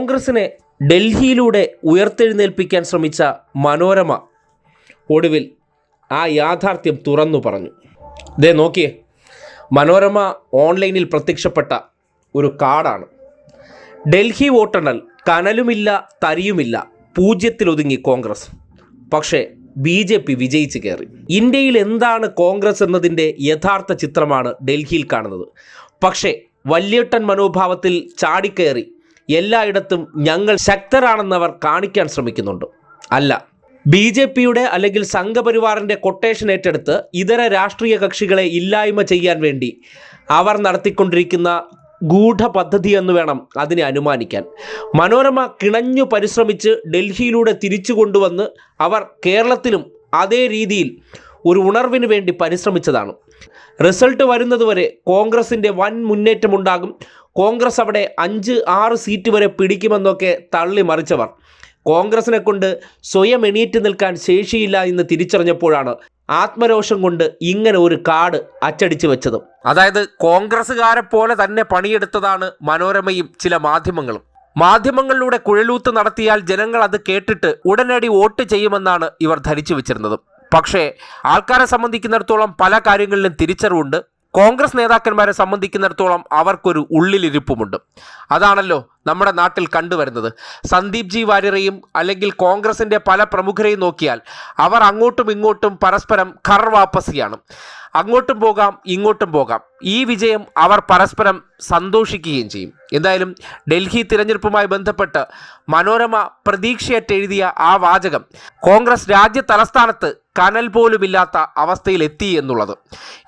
കോൺഗ്രസിനെ ഡൽഹിയിലൂടെ ഉയർത്തെഴുന്നേൽപ്പിക്കാൻ ശ്രമിച്ച മനോരമ ഒടുവിൽ ആ യാഥാർത്ഥ്യം തുറന്നു പറഞ്ഞു. ഇതേ നോക്കിയേ. മനോരമ ഓൺലൈനിൽ പ്രത്യക്ഷപ്പെട്ട ഒരു കാർഡാണ്. ഡൽഹി വോട്ടെണ്ണൽ കനലുമില്ല തരിയുമില്ല പൂജ്യത്തിലൊതുങ്ങി കോൺഗ്രസ്. പക്ഷേ ബി ജെ പി വിജയിച്ച് കയറി. ഇന്ത്യയിൽ എന്താണ് കോൺഗ്രസ് എന്നതിന്റെ യഥാർത്ഥ ചിത്രമാണ് ഡൽഹിയിൽ കാണുന്നത്. പക്ഷേ വല്യേട്ടൻ മനോഭാവത്തിൽ ചാടിക്കയറി എല്ലായിടത്തും ഞങ്ങൾ ശക്തരാണെന്നവർ കാണിക്കാൻ ശ്രമിക്കുന്നുണ്ട്. അല്ല ബി ജെ പിയുടെ അല്ലെങ്കിൽ സംഘപരിവാറിന്റെ കൊട്ടേഷൻ ഏറ്റെടുത്ത് ഇതര രാഷ്ട്രീയ കക്ഷികളെ ഇല്ലായ്മ ചെയ്യാൻ വേണ്ടി അവർ നടത്തിക്കൊണ്ടിരിക്കുന്ന ഗൂഢ പദ്ധതി എന്ന് വേണം അതിനെ അനുമാനിക്കാൻ. മനോരമ കിണഞ്ഞു പരിശ്രമിച്ച് ഡൽഹിയിലൂടെ തിരിച്ചു കൊണ്ടുവന്ന് അവർ കേരളത്തിലും അതേ രീതിയിൽ ഒരു ഉണർവിന് വേണ്ടി പരിശ്രമിച്ചതാണ്. റിസൾട്ട് വരുന്നതുവരെ കോൺഗ്രസിന്റെ വൻ മുന്നേറ്റമുണ്ടാകും. കോൺഗ്രസ് അവിടെ അഞ്ച് ആറ് സീറ്റ് വരെ പിടിക്കുമെന്നൊക്കെ തള്ളി മറിച്ചവർ. കോൺഗ്രസിനെ കൊണ്ട് സ്വയം എണീറ്റ് നിൽക്കാൻ ശേഷിയില്ല എന്ന് തിരിച്ചറിഞ്ഞപ്പോഴാണ് ആത്മരോഷം കൊണ്ട് ഇങ്ങനെ ഒരു കാട് അച്ചടിച്ചു വെച്ചത്. അതായത് കോൺഗ്രസ്സുകാരെ പോലെ തന്നെ പണിയെടുത്തതാണ് മനോരമയും ചില മാധ്യമങ്ങളും. മാധ്യമങ്ങളിലൂടെ കുഴലൂത്ത് നടത്തിയാൽ ജനങ്ങൾ അത് കേട്ടിട്ട് ഉടനടി വോട്ട് ചെയ്യുമെന്നാണ് ഇവർ ധരിച്ചു വെച്ചിരുന്നത്. പക്ഷേ ആൾക്കാരെ സംബന്ധിക്കുന്നിടത്തോളം പല കാര്യങ്ങളിലും തിരിച്ചറിവുണ്ട്. കോൺഗ്രസ് നേതാക്കന്മാരെ സംബന്ധിക്കുന്നിടത്തോളം അവർക്കൊരു ഉള്ളിലിരിപ്പുമുണ്ട്. അതാണല്ലോ നമ്മുടെ നാട്ടിൽ കണ്ടുവരുന്നത്. സന്ദീപ് ജി വാര്യരെയും അല്ലെങ്കിൽ കോൺഗ്രസിന്റെ പല പ്രമുഖരെയും നോക്കിയാൽ അവർ അങ്ങോട്ടും ഇങ്ങോട്ടും പരസ്പരം ഖർ വാപ്പസിയാണ് അങ്ങോട്ടും പോകാം ഇങ്ങോട്ടും പോകാം. ഈ വിജയം അവർ പരസ്പരം സന്തോഷിക്കുകയും ചെയ്യും. എന്തായാലും ഡൽഹി തിരഞ്ഞെടുപ്പുമായി ബന്ധപ്പെട്ട് മനോരമ പ്രതീക്ഷയറ്റ് എഴുതിയ ആ വാചകം കോൺഗ്രസ് രാജ്യ തലസ്ഥാനത്ത് കനൽ പോലുമില്ലാത്ത അവസ്ഥയിൽ എത്തി എന്നുള്ളത്.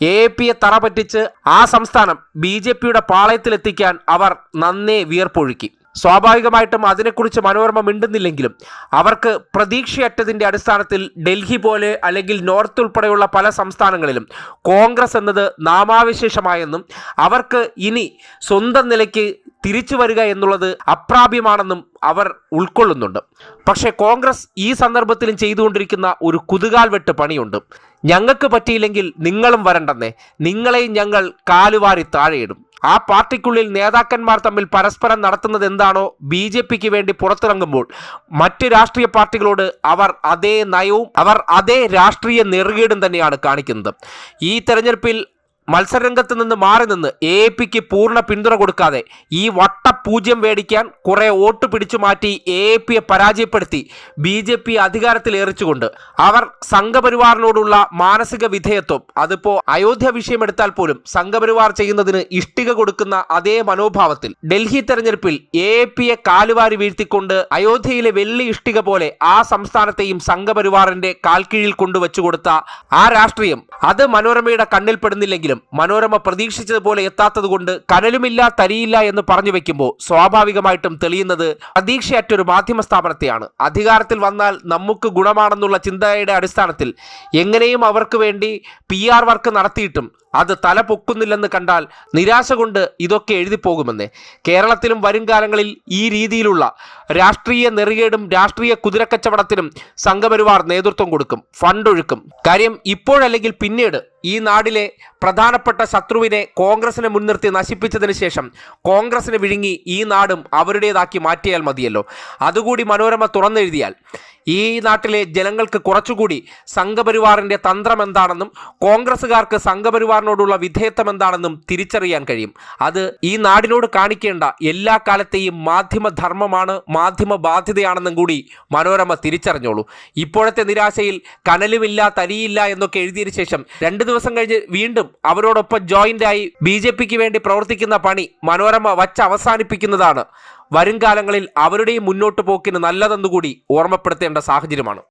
എ എ പിയെ തറ പറ്റിച്ച് ആ സംസ്ഥാനം ബി ജെ പിയുടെ പാളയത്തിലെത്തിക്കാൻ അവർ നന്നേ വിയർപ്പൊഴുക്കി. സ്വാഭാവികമായിട്ടും അതിനെക്കുറിച്ച് മനോരമ മിണ്ടുന്നില്ലെങ്കിലും അവർക്ക് പ്രതീക്ഷയറ്റതിന്റെ അടിസ്ഥാനത്തിൽ ഡൽഹി പോലെ അല്ലെങ്കിൽ നോർത്ത് ഉൾപ്പെടെയുള്ള പല സംസ്ഥാനങ്ങളിലും കോൺഗ്രസ് എന്നത് നാമാവിശേഷമായെന്നും അവർക്ക് ഇനി സ്വന്തം നിലയ്ക്ക് തിരിച്ചു വരിക എന്നുള്ളത് അപ്രാപ്യമാണെന്നും അവർ ഉൾക്കൊള്ളുന്നുണ്ട്. പക്ഷേ കോൺഗ്രസ് ഈ സന്ദർഭത്തിലും ചെയ്തുകൊണ്ടിരിക്കുന്ന ഒരു കുതുകാൽ വെട്ട് പണിയുണ്ട്. ഞങ്ങൾക്ക് പറ്റിയില്ലെങ്കിൽ നിങ്ങളും വരണ്ടെന്നേ. നിങ്ങളെയും ഞങ്ങൾ കാലുവാരി താഴെയിടും. ആ പാർട്ടിക്കുള്ളിൽ നേതാക്കന്മാർ തമ്മിൽ പരസ്പരം നടത്തുന്നത് എന്താണോ ബി ജെ പിക്ക് വേണ്ടി പുറത്തിറങ്ങുമ്പോൾ മറ്റ് രാഷ്ട്രീയ പാർട്ടികളോട് അവർ അതേ നയവും അവർ അതേ രാഷ്ട്രീയ നെറുകേടും തന്നെയാണ് കാണിക്കുന്നത്. ഈ തെരഞ്ഞെടുപ്പിൽ മത്സരരംഗത്ത് നിന്ന് മാറി നിന്ന് എ പിക്ക് പൂർണ പിന്തുണ കൊടുക്കാതെ ഈ വട്ടപൂജ്യം മേടിക്കാൻ കുറെ വോട്ട് പിടിച്ചു മാറ്റി എ പിയെ പരാജയപ്പെടുത്തി ബി ജെ പി അധികാരത്തിൽ എറിച്ചുകൊണ്ട് അവർ സംഘപരിവാറിനോടുള്ള മാനസിക വിധേയത്വം അതിപ്പോ അയോധ്യ വിഷയം എടുത്താൽ പോലും സംഘപരിവാർ ചെയ്യുന്നതിന് ഇഷ്ടിക കൊടുക്കുന്ന അതേ മനോഭാവത്തിൽ ഡൽഹി തെരഞ്ഞെടുപ്പിൽ എ പിയെ കാലുവാരി വീഴ്ത്തിക്കൊണ്ട് അയോധ്യയിലെ വെള്ളി ഇഷ്ടിക പോലെ ആ സംസ്ഥാനത്തെയും സംഘപരിവാറിന്റെ കാൽക്കീഴിൽ കൊണ്ടുവച്ചു കൊടുത്ത ആ രാഷ്ട്രീയം അത് മനോരമയുടെ കണ്ണിൽ പെടുന്നില്ലെങ്കിലും മനോരമ പ്രതീക്ഷിച്ചതുപോലെ എത്താത്തതുകൊണ്ട് കനലുമില്ല തരിയില്ല എന്ന് പറഞ്ഞു വെക്കുമ്പോൾ സ്വാഭാവികമായിട്ടും തെളിയുന്നത് പ്രതീക്ഷയറ്റൊരു മാധ്യമ സ്ഥാപനത്തെയാണ്. അധികാരത്തിൽ വന്നാൽ നമുക്ക് ഗുണമാണെന്നുള്ള ചിന്തയുടെ അടിസ്ഥാനത്തിൽ എങ്ങനെയും അവർക്ക് വേണ്ടി പി ആർ വർക്ക് നടത്തിയിട്ടും അത് തല പൊക്കുന്നില്ലെന്ന് കണ്ടാൽ നിരാശ കൊണ്ട് ഇതൊക്കെ എഴുതിപ്പോകുമെന്നേ. കേരളത്തിലും വരും കാലങ്ങളിൽ ഈ രീതിയിലുള്ള രാഷ്ട്രീയ നെറികേടും രാഷ്ട്രീയ കുതിരക്കച്ചവടത്തിനും സംഘപരിവാർ നേതൃത്വം കൊടുക്കും ഫണ്ടൊഴുക്കും കാര്യം ഇപ്പോഴല്ലെങ്കിൽ പിന്നീട് ഈ നാടിലെ പ്രധാനപ്പെട്ട ശത്രുവിനെ കോൺഗ്രസിനെ മുൻനിർത്തി നശിപ്പിച്ചതിന് ശേഷം കോൺഗ്രസിനെ വിഴുങ്ങി ഈ നാടും അവരുടേതാക്കി മാറ്റിയാൽ മതിയല്ലോ. അതുകൂടി മനോരമ തുറന്നെഴുതിയാൽ ഈ നാട്ടിലെ ജനങ്ങൾക്ക് കുറച്ചുകൂടി സംഘപരിവാറിന്റെ തന്ത്രം എന്താണെന്നും കോൺഗ്രസ്സുകാർക്ക് സംഘപരിവാറിനോടുള്ള വിധേയത്വം എന്താണെന്നും തിരിച്ചറിയാൻ കഴിയും. അത് ഈ നാടിനോട് കാണിക്കേണ്ട എല്ലാ കാലത്തെയും മാധ്യമധർമ്മമാണ് മാധ്യമ ബാധ്യതയാണെന്നും കൂടി മനോരമ തിരിച്ചറിഞ്ഞോളൂ. ഇപ്പോഴത്തെ നിരാശയിൽ കനലുമില്ല തരിയില്ല എന്നൊക്കെ എഴുതിയതിനു ശേഷം രണ്ട് ദിവസം കഴിഞ്ഞ് വീണ്ടും അവരോടൊപ്പം ജോയിന്റായി ബി ജെ പിക്ക് വേണ്ടി പ്രവർത്തിക്കുന്ന പണി മനോരമ വച്ച് അവസാനിപ്പിക്കുന്നതാണ്. വരും കാലങ്ങളിൽ അവരുടെയും മുന്നോട്ടു പോക്കിന് നല്ലതെന്നുകൂടി ഓർമ്മപ്പെടുത്തേണ്ട സാഹചര്യമാണ്.